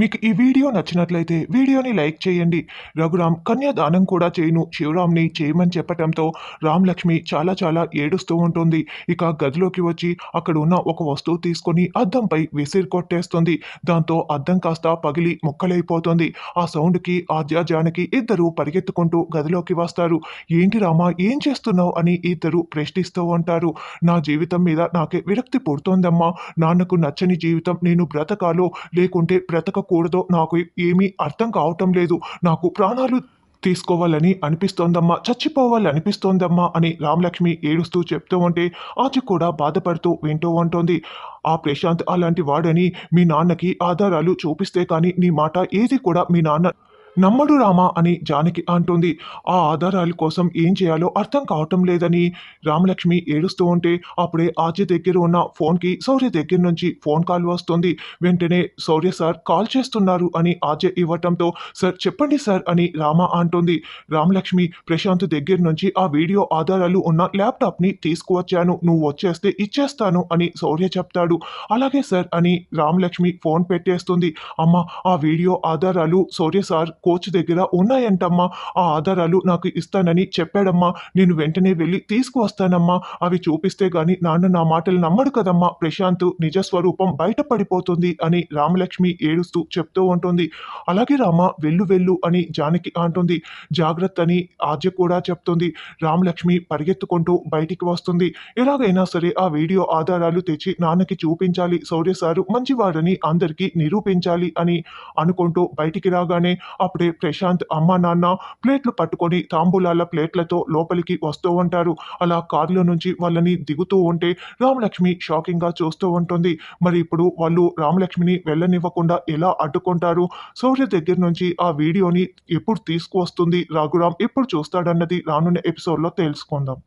మీకు ఈ వీడియో నచ్చినట్లయితే వీడియోని లైక్ చేయండి. రఘురామ్ కన్యాదానం కూడా చేయను. శివరామ్ని చేయమని చెప్పటంతో రామలక్ష్మి చాలా చాలా ఏడుస్తూ ఉంటుంది. ఇక గదిలోకి వచ్చి అక్కడ ఉన్న ఒక వస్తువు తీసుకొని అద్దంపై విసిరి కొట్టేస్తుంది. దాంతో అద్దం కాస్త పగిలి ముక్కలైపోతుంది. ఆ సౌండ్కి ఆద్య జానకి ఇద్దరు పరిగెత్తుకుంటూ గదిలోకి వస్తారు. ఏంటి రామా ఏం చేస్తున్నావు? అని ఇద్దరు ప్రశ్నిస్తూ ఉంటారు. నా జీవితం మీద నాకే విరక్తి పుడుతోందమ్మా. నాన్నకు నచ్చని జీవితం నేను బ్రతకాలో లేకుంటే బ్రతక బ్రతకకూడదో నాకు ఏమీ అర్థం కావటం లేదు. నాకు ప్రాణాలు తీసుకోవాలని అనిపిస్తోందమ్మా. చచ్చిపోవాలని అనిపిస్తోందమ్మా అని రామలక్ష్మి ఏడుస్తూ చెప్తూ ఉంటే ఆచి కూడా బాధపడుతూ వింటూ ఉంటుంది. ఆ ప్రశాంత్ అలాంటి వాడని మీ నాన్నకి ఆధారాలు చూపిస్తే కానీ నీ మాట ఏది కూడా మీ నాన్న నమ్మడు రామా అని జానకి అంటుంది. ఆ ఆధారాల కోసం ఏం చేయాలో అర్థం కావటం లేదని రామలక్ష్మి ఏడుస్తూ ఉంటే అప్పుడే ఆచి దగ్గర ఉన్న ఫోన్కి శౌర్య దగ్గర నుంచి ఫోన్ కాల్ వస్తుంది. వెంటనే శౌర్య సార్ కాల్ చేస్తున్నారు అని ఆచే ఇవ్వటంతో సార్ చెప్పండి సార్ అని రామ అంటుంది. రామలక్ష్మి ప్రశాంత్ దగ్గర నుంచి ఆ వీడియో ఆధారాలు ఉన్న ల్యాప్టాప్ని తీసుకువచ్చాను. నువ్వు వచ్చేస్తే ఇచ్చేస్తాను అని శౌర్య చెప్తాడు. అలాగే సార్ అని రామలక్ష్మి ఫోన్ పెట్టేస్తుంది. అమ్మ ఆ వీడియో ఆధారాలు శౌర్య సార్ కోచ్ దగ్గర ఉన్నాయంటమ్మా. ఆ ఆధారాలు నాకు ఇస్తానని చెప్పాడమ్మా. నేను వెంటనే వెళ్ళి తీసుకువస్తానమ్మా. అవి చూపిస్తే గాని నాన్న నా మాటలు నమ్మడు కదమ్మా. ప్రశాంత్ నిజ స్వరూపం బయటపడిపోతుంది అని రామలక్ష్మి ఏడుస్తూ చెప్తూ ఉంటుంది. అలాగే రామ వెళ్ళు వెళ్ళు అని జానకి అంటుంది. జాగ్రత్త అని ఆద్య కూడా చెప్తుంది. రామలక్ష్మి పరిగెత్తుకుంటూ బయటికి వస్తుంది. ఎలాగైనా సరే ఆ వీడియో ఆధారాలు తెచ్చి నాన్నకి చూపించాలి. సౌర్య సారు మంచివాడని అందరికీ నిరూపించాలి అని అనుకుంటూ బయటికి రాగానే అప్పుడే అప్పుడే ప్రశాంత్ అమ్మ నాన్న ప్లేట్లు పట్టుకొని తాంబూలాల ప్లేట్లతో లోపలికి వస్తూ ఉంటారు. అలా కారులో నుంచి వాళ్ళని దిగుతూ ఉంటే రామలక్ష్మి షాకింగ్గా చూస్తూ ఉంటుంది. మరి ఇప్పుడు వాళ్ళు రామలక్ష్మిని వెళ్ళనివ్వకుండా ఎలా అడ్డుకుంటారు? సూర్య దగ్గర నుంచి ఆ వీడియోని ఎప్పుడు తీసుకువస్తుంది? రఘురామ్ ఎప్పుడు చూస్తాడన్నది రానున్న ఎపిసోడ్లో తెలుసుకుందాం.